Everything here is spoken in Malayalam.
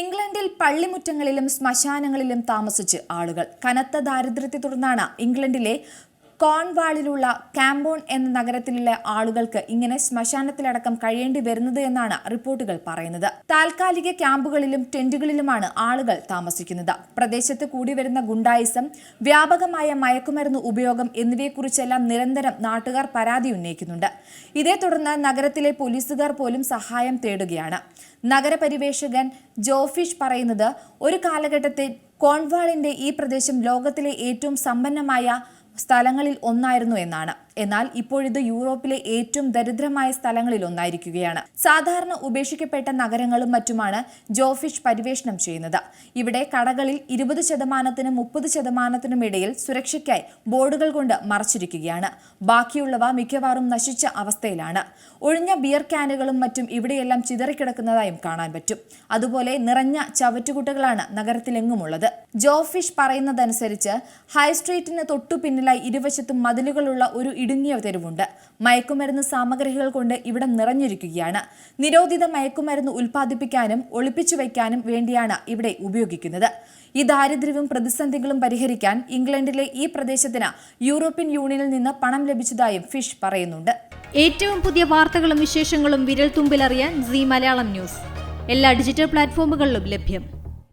ഇംഗ്ലണ്ടിൽ പള്ളിമുറ്റങ്ങളിലും ശ്മശാനങ്ങളിലും താമസിച്ച് ആളുകൾ. കനത്ത ദാരിദ്ര്യത്തെ തുടർന്നാണ് ഇംഗ്ലണ്ടിലെ കോൺവാളിലുള്ള കാംബോൺ എന്ന നഗരത്തിലുള്ള ആളുകൾക്ക് ഇങ്ങനെ ശ്മശാനത്തിലടക്കം കഴിയേണ്ടി വരുന്നത് എന്നാണ് റിപ്പോർട്ടുകൾ പറയുന്നത്. താൽക്കാലിക ക്യാമ്പുകളിലും ടെന്റുകളിലുമാണ് ആളുകൾ താമസിക്കുന്നത്. പ്രദേശത്ത് കൂടി വരുന്ന ഗുണ്ടായിസം വ്യാപകമായ മയക്കുമരുന്ന് ഉപയോഗം എന്നിവയെക്കുറിച്ചെല്ലാം നിരന്തരം നാട്ടുകാർ പരാതി ഉന്നയിക്കുന്നുണ്ട്. ഇതേ തുടർന്ന് നഗരത്തിലെ പോലീസുകാർ പോലും സഹായം തേടുകയാണ്. നഗരപരിവേഷകൻ ജോഫിഷ് പറയുന്നത് ഒരു കാലഘട്ടത്തിൽ കോൺവാളിന്റെ ഈ പ്രദേശം ലോകത്തിലെ ഏറ്റവും സമ്പന്നമായ സ്ഥലങ്ങളിൽ ഒന്നായിരുന്നു എന്നാണ്. എന്നാൽ ഇപ്പോഴിത് യൂറോപ്പിലെ ഏറ്റവും ദരിദ്രമായ സ്ഥലങ്ങളിൽ ഒന്നായിരിക്കുകയാണ്. സാധാരണ ഉപേക്ഷിക്കപ്പെട്ട നഗരങ്ങളും മറ്റുമാണ് ജോഫിഷ് പരിവേഷണം ചെയ്യുന്നത്. ഇവിടെ കടകളിൽ ഇരുപത് ശതമാനത്തിനും മുപ്പത് ശതമാനത്തിനും ഇടയിൽ സുരക്ഷയ്ക്കായി ബോർഡുകൾ കൊണ്ട് മറച്ചിരിക്കുകയാണ്. ബാക്കിയുള്ളവ മിക്കവാറും നശിച്ച അവസ്ഥയിലാണ്. ഒഴിഞ്ഞ ബിയർ ക്യാനുകളും മറ്റും ഇവിടെയെല്ലാം ചിതറിക്കിടക്കുന്നതായും കാണാൻ പറ്റും. അതുപോലെ നിറഞ്ഞ ചവറ്റുകുട്ടകളാണ് നഗരത്തിലെങ്ങുമുള്ളത്. ജോഫിഷ് പറയുന്നതനുസരിച്ച് ഹൈ സ്ട്രീറ്റിന് തൊട്ടു പിന്നിലായി ഇരുവശത്തും മതിലുകളുള്ള ഒരു ഇടുങ്ങിയ തെരുവുണ്ട്. മയക്കുമരുന്ന് സാമഗ്രികൾ കൊണ്ട് ഇവിടം നിറഞ്ഞിരിക്കുകയാണ്. നിരോധിത മയക്കുമരുന്ന് ഉൽപ്പാദിപ്പിക്കാനും ഒളിപ്പിച്ചു വയ്ക്കാനും വേണ്ടിയാണ് ഇവിടെ ഉപയോഗിക്കുന്നത്. ഈ ദാരിദ്ര്യവും പ്രതിസന്ധികളും പരിഹരിക്കാൻ ഇംഗ്ലണ്ടിലെ ഈ പ്രദേശത്തിന് യൂറോപ്യൻ യൂണിയനിൽ നിന്ന് പണം ലഭിച്ചതായും ഫിഷ് പറയുന്നുണ്ട്. ഏറ്റവും പുതിയ വാർത്തകളും വിശേഷങ്ങളും വിരൽ തുമ്പിലറിയാൻ സി മലയാളം ന്യൂസ്. എല്ലാ ഡിജിറ്റൽ പ്ലാറ്റ്ഫോമുകളിലും ലഭ്യം.